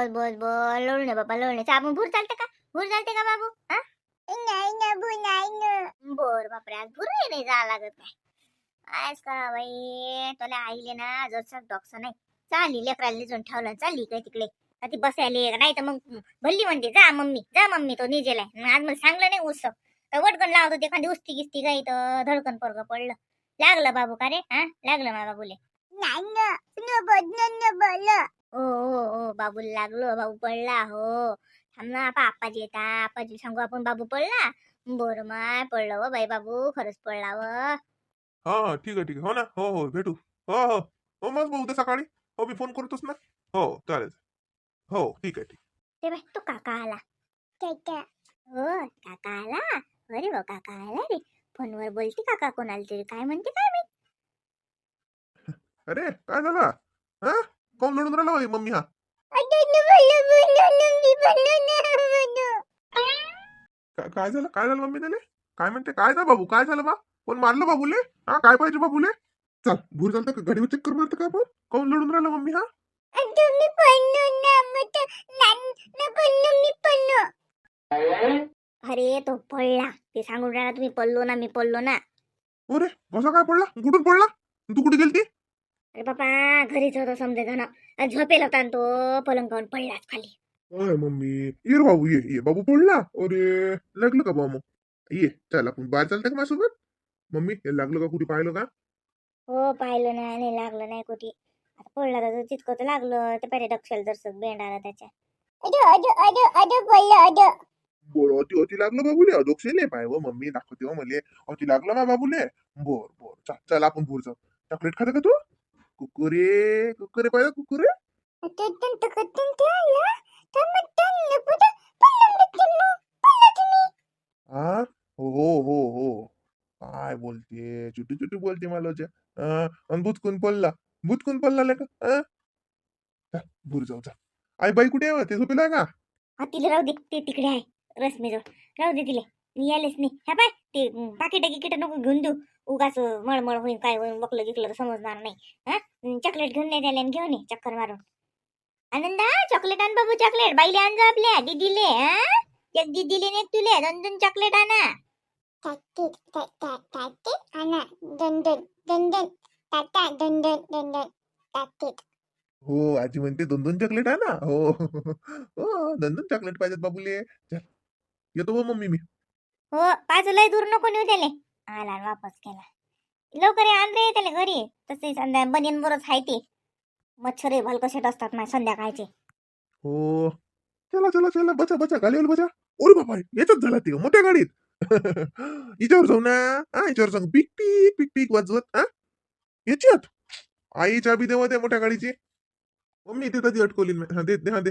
बस बस बस लोळू बाबा लोळू साबण भूर चालते का? भूर चालते का बाबू? हा? नाही ना नाही ना बर बापरे आज भूर नाही जावं लागत काय? आज करा बाई. तुला आईले ना जसं डॉक्टर नाही. चालली लेकराला लिजून ठेवलं. चालली काय तिकडे. ती बसायले. नाही तर मग भल्ली म्हणते जा मम्मी जा मम्मी तो निजेलाय आज मला सांगलं नाही उत्सव तर वटकन लावत होते एखादी उस्ती गिस्ती काही तर धडकन पोरग पडलं. लागलं बाबू का रे? हा? लागलं माझ्या बाबूले. ओ ओ बाबू लागलो. बाबू पडला. हो. थांब ना आपा आप्पाजी येता. आप्पाजी सांगू आपण बाबू पडला? बरं माय पडलं व बाई बाबू. खरंच पडला व. हा हा. ठीक आहे ठीक आहे. हो ना? हो हो. भेटू. हो हो. हो मग भाऊ उद्या सकाळी. हो मी फोन करतोच ना? हो चालेल. हो ठीक आहे ठीक. ते बाई तो काका आला. हो काका आला. अरे बा काका आला रे. फोनवर बोलते काका कोणाला तरी. काय म्हणते काय माहीत अरे काय झालं? हा? कोण लढून राहिला होय मम्मी हा? का- काय झालं? काय झालं मम्मी त्याले? काय म्हणते? काय झालं बाबू? काय झालं बा? कोण मारलं बाबूले? हा काय पाहिजे बाबूले? चल भूर चालतं का गाडीवर चक्कर मारतं का आपण? कोण लढून राहिला मम्मी हा? अरे तो पडला. ते सांगून राहिला तुम्ही पडलो ना मी पडलो ना. अरे कसा काय पडला? कुठून पडला? तू कुठे गेलती? अरे बाबा घरीच होतो समजे जण. झोपेल होता तो पलंगावून पडलाच खाली. काय मम्मी? ये रे बाबू ये ये. बाबू पडला? अरे लागलं का बाबू ये चल आपण बाहेर चालतं का माझ्यासोबत? मम्मी हे लागलं का? कुठे पाहिलं का? हो पाहिलं नाही आणि लागलं नाही कुठे. आता पडला तर तितकं तर लागलं ते पहिले डक्षल जरसक बेंड आला त्याच्या. बोल अति अति लागलं बाबूले. अदोक्षे नाही पाय व मम्मी. दाखवते हो मले. अति लागलं ना बाबूले. Bore bore. चल चल आपण भूर जाऊ. चॉकलेट खाता का तू? कुकुरे कुकुरे पाहिजे कुकुरे? हा हो हो हो. काय बोलते? चुटू चुटू बोलते मला जे. अं, अन भुतकून पडला. भुतकून पडला का अं? चल, भूर जाऊ चल आई बाई कुठे आहे? ते झोपेला का? हा तिला राहू दे. ते तिकडे आहे. रश्मीजवळ राहू दे तिले. मी यायलेच नाही. ह्या पाय ते पाकिट गिकिट नको घेऊन देऊ. उगाच मळमळ होईन काय होईन बकलं गिकलं तर समजणार नाही. हा? चॉकलेट घेऊन नाही द्यायला आणि घेऊन ये चक्कर मारून. आनंदा चॉकलेट आण बाबू चॉकलेट बाईले आण जा आपल्या दीदीले हा? एक दीदीले आणि एक तुले. दोन दोन चॉकलेट आणा. हो आजी म्हणते दोन दोन चॉकलेट आहे ना हो. हो दोन दोन चॉकलेट पाहिजेत बाबूले. येतो बा मम्मी मी. हो पाच लय दूर नको नेऊ त्याले. आला आणि वापस केला लवकर आणले आण रे त्याला घरी तसे बनियन बरोच आहे ते. मच्छर हे भलकशेट असतात ना संध्याकाळचे. हो. चला चला चला बचा बचा गाडीवर बचा ओरे बाबा याच्यात झाला ते मोठ्या गाडीत. हिच्यावर जाऊ ना. हा हिच्यावर जाऊ. पिक पिक पिक पिक वाजवत हा? याच्यात? आई चाबी देवा त्या मोठ्या गाडीची. मम्मी ते कधी अटकवली? हा दे दे हा दे.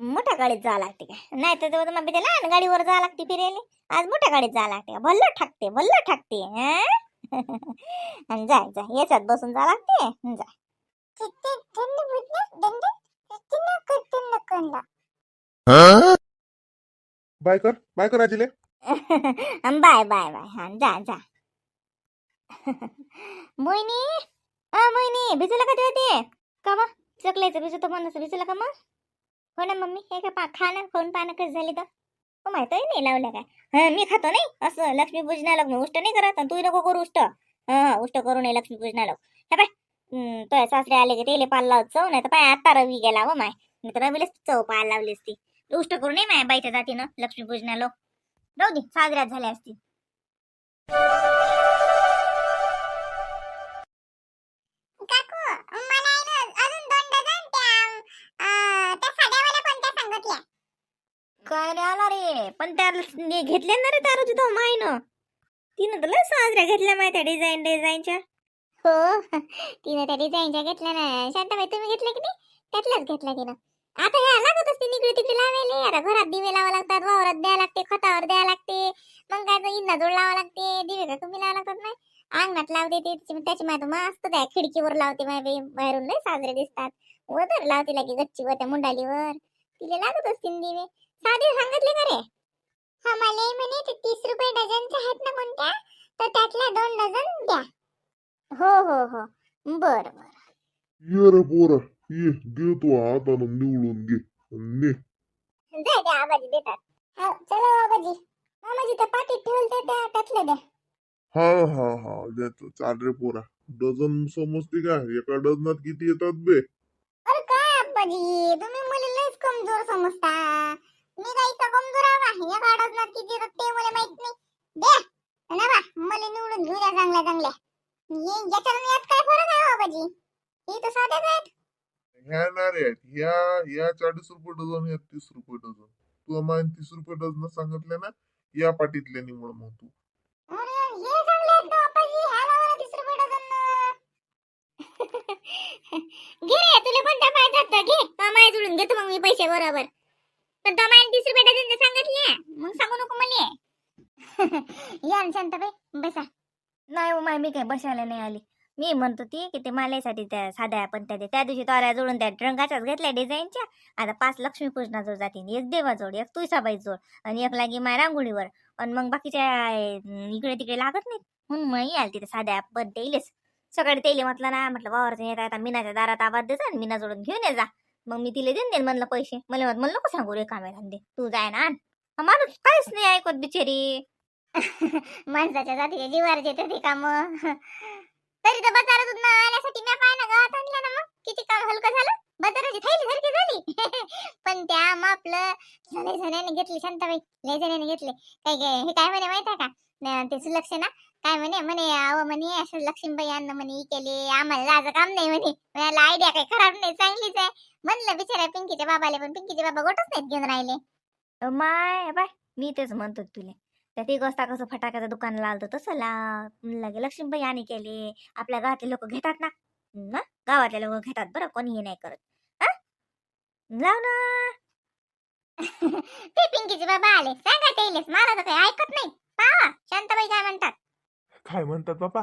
मोठ्या गाडीत जावं लागते काय? नाही तर तेव्हा मग त्याला लहान गाडीवर जावं लागते फिरायला. आज मोठ्या गाडीत जावं लागते. का भल्ल ठाकते भल्ल ठाकते हं? आणि जाय जाय. याच्यात बसून जावं लागते. हं, जाय. बाय कर बाय कर आजीले. Bye bye bye. हा जा जा. मोहिनी? अ मोहिनी भिजलं का ते ते? का मग चकलायचं भिजतो म्हणून भिजलं का मग? हो ना मम्मी. हे का पा खा ना खाऊन पानं कसं झाली तर? हो माहितही नाही लावलं काय? हं, मी खातो नाही. असं लक्ष्मी पूजनाला मी उष्ट नाही करत तू नको करू उष्ट. हा उष्ट करू नये लक्ष्मी पूजनाला हे पाय. हं, तो सासरे आले की तेले पाल लावत चव नाही तर पाय आता रवी गेला हो माय. मी तर रवीलाच चव पाल लावली असती. उष्ट करू नये माय बाईच्या जातीनं लक्ष्मी पूजनाला राहू दे साजऱ्यात झाल्या असतील. रे पण त्या घेतले घेतल्या ना रे तारू तिथं मायनं? तिनं तर लय साजऱ्या घेतल्या माहिती डिझाईन डिझाईनच्या हो. तिनं त्या डिझाईनच्या घेतल्या ना. शांताबाई तुम्ही घेतल्या की नाही? त्यातल्याच घेतल्या तिनं. आता ह्या लागत असते निकडे तिकडे लावायला. आता घरात दिवे लावा लागतात वावरात द्यावं लागते खतावर द्यावं लागते. मग काय तर इंदा जोड लावा लागते. दिवे का कमी लावा लागतात नाही? अंगणात लावते ते त्याची त्याची मस्त त्या खिडकीवर लावते माय बाहेरून लय साजरे दिसतात. वदर लावते लागे गच्चीवर त्या मुंडालीवर. तिला लागत असतील दिवे. साधे सांगितले का रे? हा मला म्हणे ते तीस रुपये डझनचे आहेत ना कोणत्या? तर त्यातल्या दोन डझन द्या. हो हो हो. बर बर. ये रे पोरा. ये घे तू हातानं निवडून घे ने. जाय द्या आबाजी देतात. हा, चला आबाजी. मामाजी त्या पाठीत ठेवलं ते त्या त्यातलं द्या. हा हा हा देतो चाल रे पोरा. डझन समजते का? एका डझनात किती येतात बे? अरे काय आबाजी? तुम्ही मला लयच कमजोर समजता. मी इतका कमजोर आहे. या गाडात किती ते मला माहीत नाही. ना बा मला निवडून घेऊ द्या चांगल्या चांगल्या. यात काय फरक आहे हो आबाजी हे तर साधेच आहेत. ह्या ना रे ह्या ह्या चाळीस रुपये डझन ह्या तीस रुपये डझन. तुला माहिती तीस रुपये डझन सांगितले ना या पाटीतल्या निवड मग तू. हे आहेत घे रे तुला कोणत्या पाहिजे घे. मामाय जुळून घेतो मग मी पैसे बरोबर. तर तो माय तीस रुपये डझन सांगितले. मग सांगू नको म्हणे या ना शांताबाई बसा. नाही हो माय मी काय बसायला नाही आली. मी म्हणत होती की ते मालेसाठी त्या साध्या पण त्या त्या दिवशी तोऱ्या जोडून त्या रंगाच्याच घेतल्या डिझाईनच्या. आता पाच लक्ष्मीपूजनाजवळ जातील एक देवाजोड एक तुळसाबाई जोड आणि एक लागी माय रांगोळीवर. आणि मग बाकीच्या इकडे तिकडे लागत नाहीत. म्हणून मग याल तिथे साध्या पण देईलच सकाळी तेले म्हटलं ना म्हटलं वावरचं येत आता मीनाच्या दारात आवाज देजा आणि मीना जोडून घेऊन ये जा. मग मी तिला देऊन देईन म्हणलं पैसे. मला म्हणत नको सांगू रे कामे धंदे. तू जाय ना माणूस काहीच नाही ऐकत बिचारी. माणसाच्या जातीच्या जीवारचे ते काम. तरी तर बाजारातून आल्यासाठी मी पाय ना गावात आणलं ना मग. किती काम हलकं झालं. बाजाराची थैली सारखी झाली. पण त्या मापलं लय जणांनी घेतली शांताबाई. लय जणांनी घेतले. काय काय हे काय म्हणे माहिती आहे का? ते सुलक्ष ना? काय म्हणे म्हणे अहो म्हणे असं लक्ष्मीबाई अन्न म्हणे केले आम्हाला लाज काम नाही म्हणे. मला आयडिया काही खराब नाही चांगलीच आहे. म्हणलं बिचारा पिंकीच्या बाबाले पण पिंकीचे बाबा गोटच नाहीत घेऊन राहिले. माय बाय मी तेच म्हणतो तुले. त्या ते गस्ता कसं फटाक्याचं दुकान लावलं तसं लाव लगे लक्ष्मीबाई आणि केले. आपल्या गावातले लोक घेतात ना? ना? गावातले लोक घेतात बरं कोणी हे नाही करत. हा? लाव ना. ते पिंकीचे बाबा आले. सांगा तेलेच मला तर काही ऐकत नाही. पहा शांताबाई काय म्हणतात. काय म्हणतात बापा?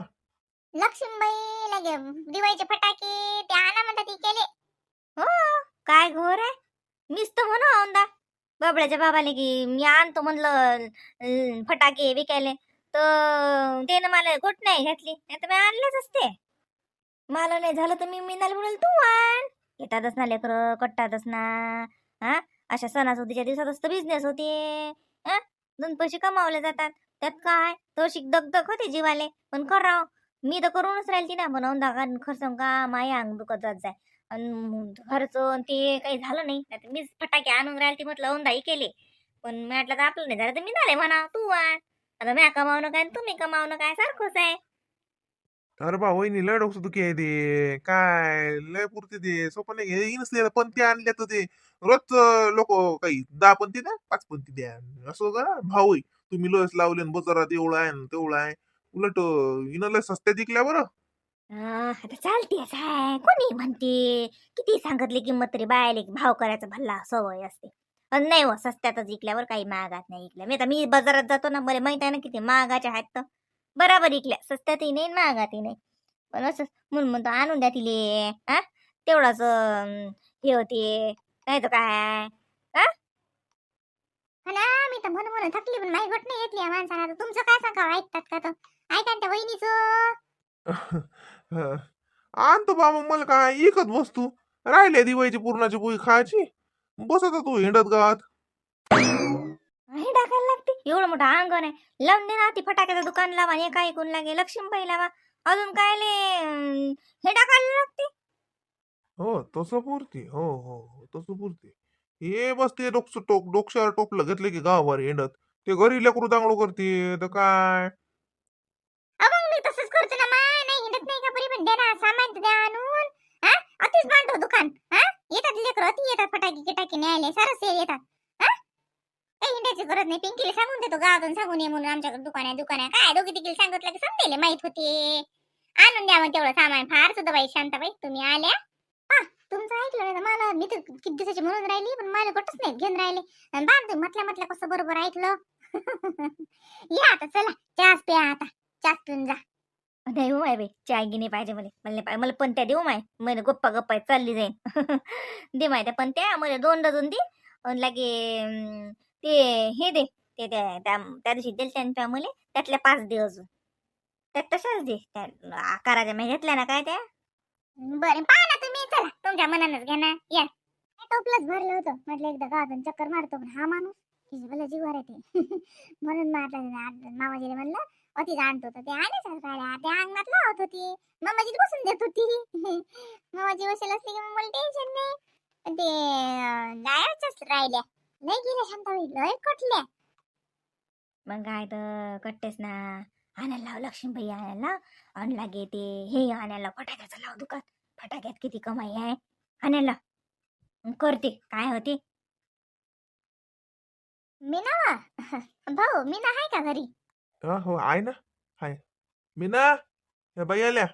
लक्ष्मीबाई लगे दिवाळीचे फटाके ते आणा म्हणतात ती केले. हो काय घोर आहे? मीच तर म्हणू औंदा. बाबळ्याच्या बाबाले की मी आणतो म्हणलं अं, फटाके विकायले. तर त्यानं मला गोट नाही घातली. नाही तर मी आणलेच असते. मला नाही झालं तर मी मिनाल म्हणाल तू आण. येतातच ना लेकरं कट्टातच ना. हा? अशा सणासुदीच्या दिवसातच तर बिझनेस होते. हा? दोन पैसे कमावले जातात. त्यात काय? तशी दगदग होते जीवाले. पण कराव. मी तर करूनच राहिली ना. म्हणून दागा खर्च का माया अंग दुखत जात जाय. आणि खर्च अन ते काही झालं नाही. नाहीतर मीच फटाके आणून राहिली म्हटलं औंदाही केले. पण मी म्हटलं तर आपलं नाही झालं तर मी झाले म्हणा. तू आण. आता म्या कमावणं काय तुम्ही कमावणं काय? सारखंच आहे. अरे बा वहिनी लय डोकं दुखी आहे ते. काय? लय पुरते ते. सोपं नाही. हे नसलेलं पण ते आणले तर ते. रोज लोक काही दहा पंथी द्या पाच पंथी द्या. असं का? भाऊ आहे. तुम्ही लस लावले आणि बाजारात एवढं आहे आणि तेवढं आहे. उलट हिनं लय सस्त्या जिंकल्या बरं. आ, आता चालतेच आहे. कोणी म्हणते किती सांगितले किंमत तरी बायले की भाव करायचा भल्ला सवय असते. अन नाही हो सस्त्यातच इकल्यावर काही महागात नाही इकल्या. मी आता मी बाजारात जातो ना मला माहीत आहे ना किती महागाच्या आहेत तर. बराबर इकल्या. सस्त्यातही नाही महागातही नाही. पण असं म्हणून म्हणतो आणून द्या तिले हा तेवढाच अं, हे होते. नाही तर काय? ना मी तर म्हणून म्हणून थकली पण नाही घट नाही येतली या माणसाला तर तुमचं काय सांगा ऐकतात का तर ऐका ना त्या वहिनीचं. आणतो बा मग मला काय एकच वस्तू. राहिले दिवाळीची पूर्णाची पोळी खायची. बसत तू हिंडत गावात. हे टाकायला लागते. एवढं मोठं अंगण आहे. लावून दे ना ती फटाक्याचं दुकान लावा आणि काय ऐकून लागे. लक्ष्मीबाई लावा. अजून काय ले अं, हे टाकायला लागते. हो तसं पुरते. हो हो हो तसं पुरते. हे बस ते डोकं टोक डोक्यावर टोपलं घेतलं की गावावर हिंडत ते घरी लेकरू दांगडू करते तर काय? अ, मग मी तसंच करतो ना मा नाही हिंडत नाही का बरी पण? द्या ना सामान तर द्या आणून. हा? अतिच बांधतो दुकान. हा? येतात लेकरं अति येतात फटाके गिटाके न्यायले. सारं सेल येतात. हा? काही हिंडायची गरज नाही. पिंकीला सांगून देतो गावातून सांगून ये म्हणून आमच्याकडे दुकान आहे दुकान आहे. काय? दोघी तिकीला सांगितलं की समजेले माहीत होते. आणून द्या मग तेवढं सामान. फार सुद्धा बाई शांताबाई तुम्ही आल्या. तुमचं ऐकलं नाही मला मी तर किती दिवसाची म्हणून राहिली पण मला कुठंच नाही घेऊन राहिले. आणि बांधतो म्हटल्या म्हटल्या कसं बरोबर ऐकलं? या आता चला चहाच प्या आता. चहाच पिऊन जा. नाही हो माय बाई चाय गिनी पाहिजे मला. मला नाही पाहिजे मला पण त्या देऊ माय. मला गप्पा गप्पा चालली जाईन. दे माय त्या पण त्या मला दोन डझन दे. आणि लागे ते हे दे ते त्या त्या त्या दिवशी दिल त्यांच्या मला त्यातल्या पाच दे अजून. त्यात तशाच दे. त्या आकाराच्या मी घेतल्या ना काय त्या? बरं पहा ना तुम्ही. चला तुमच्या मनानच घ्या ना. या. टोपलंच भरलं होतं. म्हटलं एकदा गावातून चक्कर मारतो पण हा माणूस? तिचे भलं जीवार येते म्हणून मारलं मामाजीने म्हणलं अति आणतो तर ते आले साड्या त्या अंगणात लावत होती. मामाजी बसून देत होती. मामाजी बसेल असली की मग मला टेन्शन नाही. पण ते अं, गायबच राहिल्या. नाही गेल्या शांताबाई. लय कटल्या मग काय तर कट्टेस ना. आणायला लाव लक्ष्मीबाई आणायला. लाव आणि लागे ते. हे आणायला फटाक्याचं लाव दुकान. फटाक्यात किती कमाई आहे. आणायला. करते. काय होते? मीना? भाऊ मीना आहे का घरी? हा हो आहे ना. आहे. मीना? या बाई आल्या.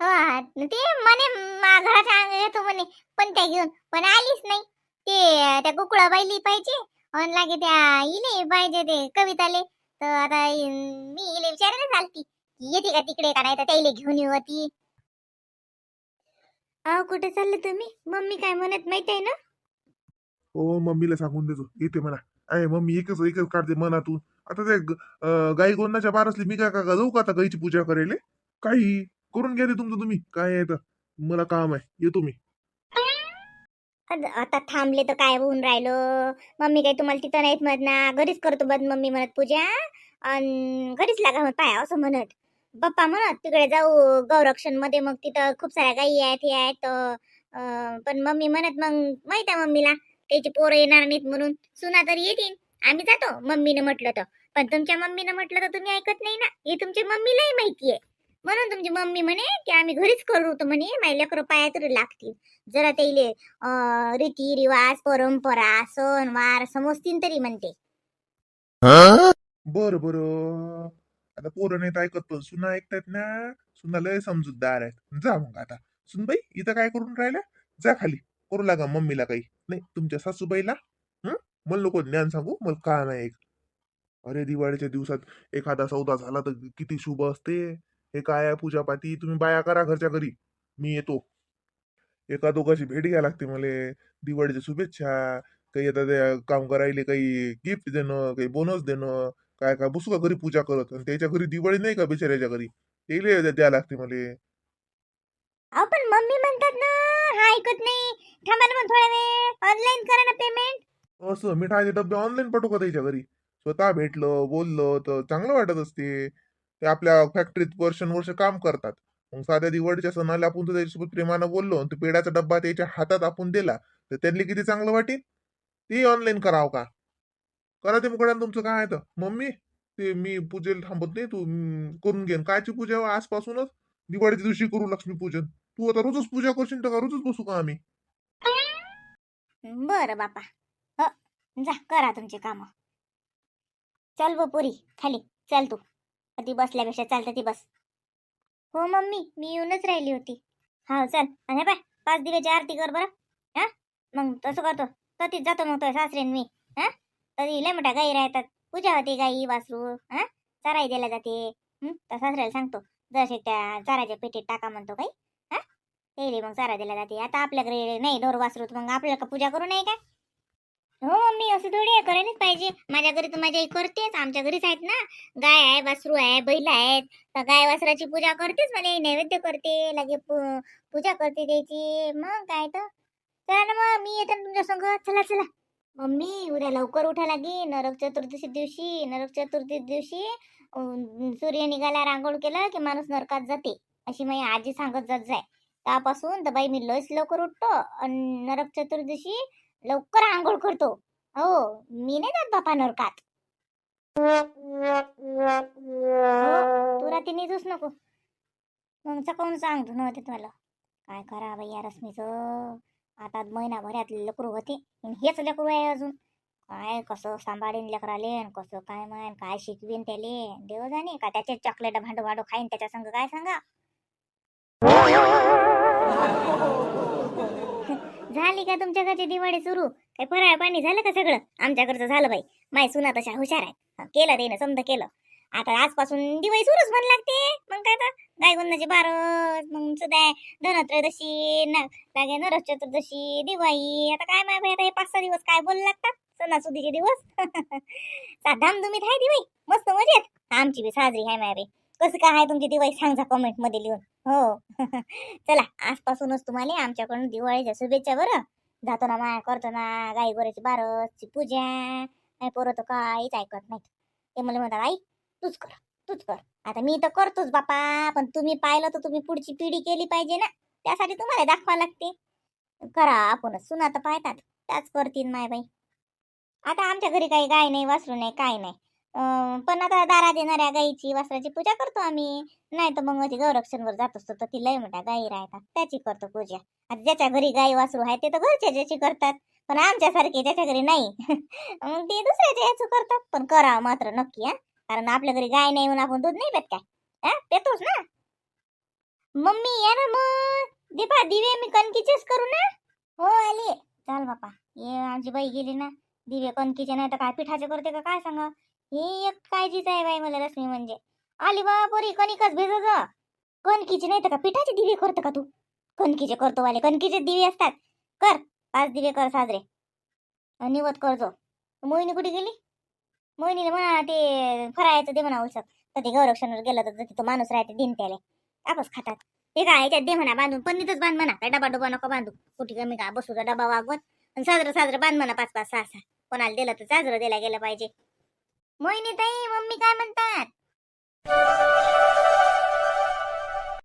हो ते म्हणे मा- घराच्या अंग येतो म्हणे. पण त्या घेऊन. पण आलीच नाही. ते त्या कुकुळा बाईली पाहिजे. आणि लागे त्या इले पाहिजे ते कविताले. तर आता मी इले विचारायला चालती. येते का तिकडे? का नाही तर त्याला घेऊन येऊ ती अहो कुठे चालले तुम्ही? मम्मी काय म्हणत माहीत आहे ना? हो मम्मीला सांगून देतो. येते म्हणा. आहे मम्मी एकच एकच काढते मनातून. आता ते ग- अं, गाई गोंदाच्या बारसली मी काय का जाऊ का आता गाईची पूजा करायला? काही करून घ्या रे तुमचं तुम्ही. काय आहे तर? मला काम आहे. येतो मी. आता थांबले तर काय होऊन राहिलो? मम्मी काही तुम्हाला तिथं नाहीत म्हणत ना? घरीच करतो बद मम्मी म्हणत पूजा. अन घरीच लागा म्हणत पाया असं म्हणत. पप्पा म्हणत तिकडे जाऊ गौरक्षणमध्ये मग तिथं खूप साऱ्या गाई आहेत हे आहेत. पण मम्मी म्हणत मग माहीत आहे मम्मीला त्याची पोरं येणार नाहीत म्हणून. सुना तरी येतील. आम्ही जातो. मम्मीने म्हटलं तर. पण तुमच्या मम्मीने म्हटलं तर तुम्ही ऐकत नाही ना? हे तुमच्या मम्मीलाही माहिती आहे. म्हणून तुमची मम्मी म्हणे की आम्ही घरीच करू. तर म्हणे माझ्या लेकरं पाया तरी लागतील. जरा त्याले रीती रिवाज परंपरा सण वार समजतील तरी म्हणते. बर बर. आता पोरं नाही ऐकत पण सुना ऐकतात ना. सुना लय समजूतदार आहेत. जा मग आता. सुनबाई इथं काय करून राहिल्या? जा खाली. करू लागा मम्मीला काही. नाही तुमच्या सासूबाईला? हं? मला नको ज्ञान सांगू. मला का नाही अरे दिवाळीच्या दिवसात एखादा सौदा झाला तर किती शुभ असते. हे काय आहे पूजापाती तुम्ही बाया करा घरच्या घरी. मी येतो. एका दोघाची भेट घ्या लागते मला. दिवाळीच्या शुभेच्छा. काही आता काम करायले काही गिफ्ट देणं काही बोनस देणं. काय काय बसू का घरी पूजा करत? आणि त्याच्या घरी दिवाळी नाही का बिचाऱ्याच्या घरी? ते द्या लागते मला. अहो पण मम्मी म्हणतात ना हा ऐकत नाही. थांबा ना मग थोडा वेळ. ऑनलाईन करा ना पेमेंट असं मिठाईचे डबे ऑनलाईन पाठवू का त्याच्या घरी? स्वतः भेटलं बोललं तर चांगलं वाटत असते. ते आपल्या फॅक्टरीत वर्षानुवर्ष काम करतात. मग साध्या दिवाळीच्या सणाला आपण तर त्याच्यासोबत प्रेमानं बोललो तो पेड्याचा डब्बा त्याच्या हातात आपण दिला. तर त्यांनी किती चांगलं वाटेल ते ऑनलाईन करावं का? करा ते मुकड्यानं तुमचं काय आहे तर. मम्मी ते मी पूजेला थांबत नाही तू करून घेन कायची पूजा आजपासूनच. दिवाळीच्या दिवशी करू लक्ष्मीपूजन. तू आता रोजच पूजा करशील तर रोजच बसू का आम्ही? बर बापा. हो, जा करा तुमचे काम. चल बो खाली. चल तू. ती बसल्यापेक्षा चालतं ती बस. हो मम्मी मी येऊनच राहिली होती. हा चल. आणि पाय पाच दिवस आरती कर बरं. हा? मग तसं करतो. ततीच जातो मग तो सासरेन मी? हा? तरी लय मोठ्या गाई राहतात. पूजा होते गाई वासरू. हा? चाराही दिल्या जाते. तर सासऱ्याला सांगतो. जसे त्या चाराच्या पेटीत टाका म्हणतो काही. हा? ते मग चारा दिला जाते. आता आपल्याकडे नाही ढोर वासरू तर मग आपल्याला का पूजा करू नाही का हो मम्मी असं थोडी आहे करायलाच पाहिजे. माझ्या घरी तर माझ्या आई करतेच. आमच्या घरीच आहेत ना. गाय आहे वासरू आहे बैल आहेत. तर गाय वासराची पूजा करतेच मला नैवेद्य करते लगे पूजा करते त्याची. मग काय तर. चला ना मग मी येते ना तुमच्या संग. चला चला. मम्मी उद्या लवकर उठा लागे नरक चतुर्दशी दिवशी नरक चतुर्थी दिवशी सूर्य निघाला रांगोळ केलं की माणूस नरकात जाते. अशी माझी आजी सांगत जात जाय. त्यापासून तर बाई मी लस लवकर उठतो. आणि नरक चतुर्दशी लवकर आंघोळ करतो. हो मी नाही जात बापा नरकात. हो, तू राती निजूच नको. मग चकवून सांगतो नव्हते तुम्हाला? काय करा बाई या रश्मीचं? आता महिनाभरात लेकरू होते हेच लेकरू आहे अजून. काय कसं सांभाळीन लेकराले कसं काय म्हण काय शिकवीन त्याले? देव जाणे का त्याचे चॉकलेट भांडू भांडू खाईन त्याच्या संग काय सांगा? झाली का तुमच्या घरची दिवाळी सुरू? काय फराळ पाणी झालं का सगळं? आमच्या घरचं झालं बाई. माय सुना तशा हुशार आहे. केलं त्यानं समजा केलं. आता आजपासून दिवाळी सुरूच म्हण लागते. मग काय तर गाय गुंदाची बारस मग सुद्धा धनत्रयोदशी न लागे नरस चतुर्दशी दिवाळी. आता काय माय भाई आता हे पाच सहा दिवस काय बोल लागतात? सणासुदीचे दिवस. सात तुम्ही आहे दिवाळी. मस्त मजेत. आमची बी साजरी आहे माय बाई. कसं काय आहे तुमची दिवाळी? सांगा कॉमेंटमध्ये लिहून. हो. चला आजपासूनच तुम्हाला आमच्याकडून दिवाळीच्या शुभेच्छा बरं. जातो ना माया करतो ना गाई गोऱ्याची बारसची पूजा. नाही पोरं तर काहीच ऐकत नाही ते मला म्हणतात आई तूच कर तूच कर. आता मी तर करतोच बापा पण तुम्ही पाहिलं तर तुम्ही पुढची पिढी केली पाहिजे ना. त्यासाठी तुम्हाला दाखवा लागते. करा आपणच. सुना तर पाहतात. त्याच करतील माय बाई. आता आमच्या घरी काही गाय नाही वासरू नाही काय नाही. पण आता दारा देणाऱ्या गाईची वासराची पूजा करतो आम्ही. नाही तर मग ती गौरक्षणवर जात असतो तर ती लय मोठ्या गाई राहतात. त्याची करतो पूजा. आता ज्याच्या घरी गाई वासरू आहे ते तर घरच्या ज्याची करतात. पण आमच्यासारखे ज्याच्या घरी नाही. मग ते दुसऱ्याच्या याचं करतात. पण करा मात्र नक्की हा. कारण आपल्या घरी गाय नाही म्हणून आपण दूध नाही पेत काय? हा? पेतोच ना? मम्मी या ना मग. दीपा दिवे मी कणकीचेच करू ना? हो आली. चाल बापा. ये आमची बाई गेली ना. दिवे कणकीचे नाही तर काय पिठाचे करते का? काय सांगा ही एक काळजीच आहे बाई मला रश्मी म्हणजे. आली बा पोरी कणिकच भेजत ग कणकीचे नाही तर का पिठाचे दिवे करतो का तू? कणकीचे करतो वाले कणकीचे दिवे असतात. कर पाच दिवे कर साजरे. आणि निवत करजो मोहिनी कुठे गेली? मोहिनीला म्हणा ते फरायचं दे म्हणा उलसक तर ते गौरक्षणावर गेलं तर तिथं माणूस राहते दिन त्याला आपच खातात. ते काय याच्यात दे म्हणा बांधून पन्नीतच बांध म्हणा. काय डबा डबा नको बांधू. कुठे कमी का बसू का डबा वागवत? आणि साजरं साजरं बांध म्हणा पाच पाच सहा सहा. कोणाला दिलं तर साजरं दिला गेलं पाहिजे. मोहिनी ताई मम्मी काय म्हणतात?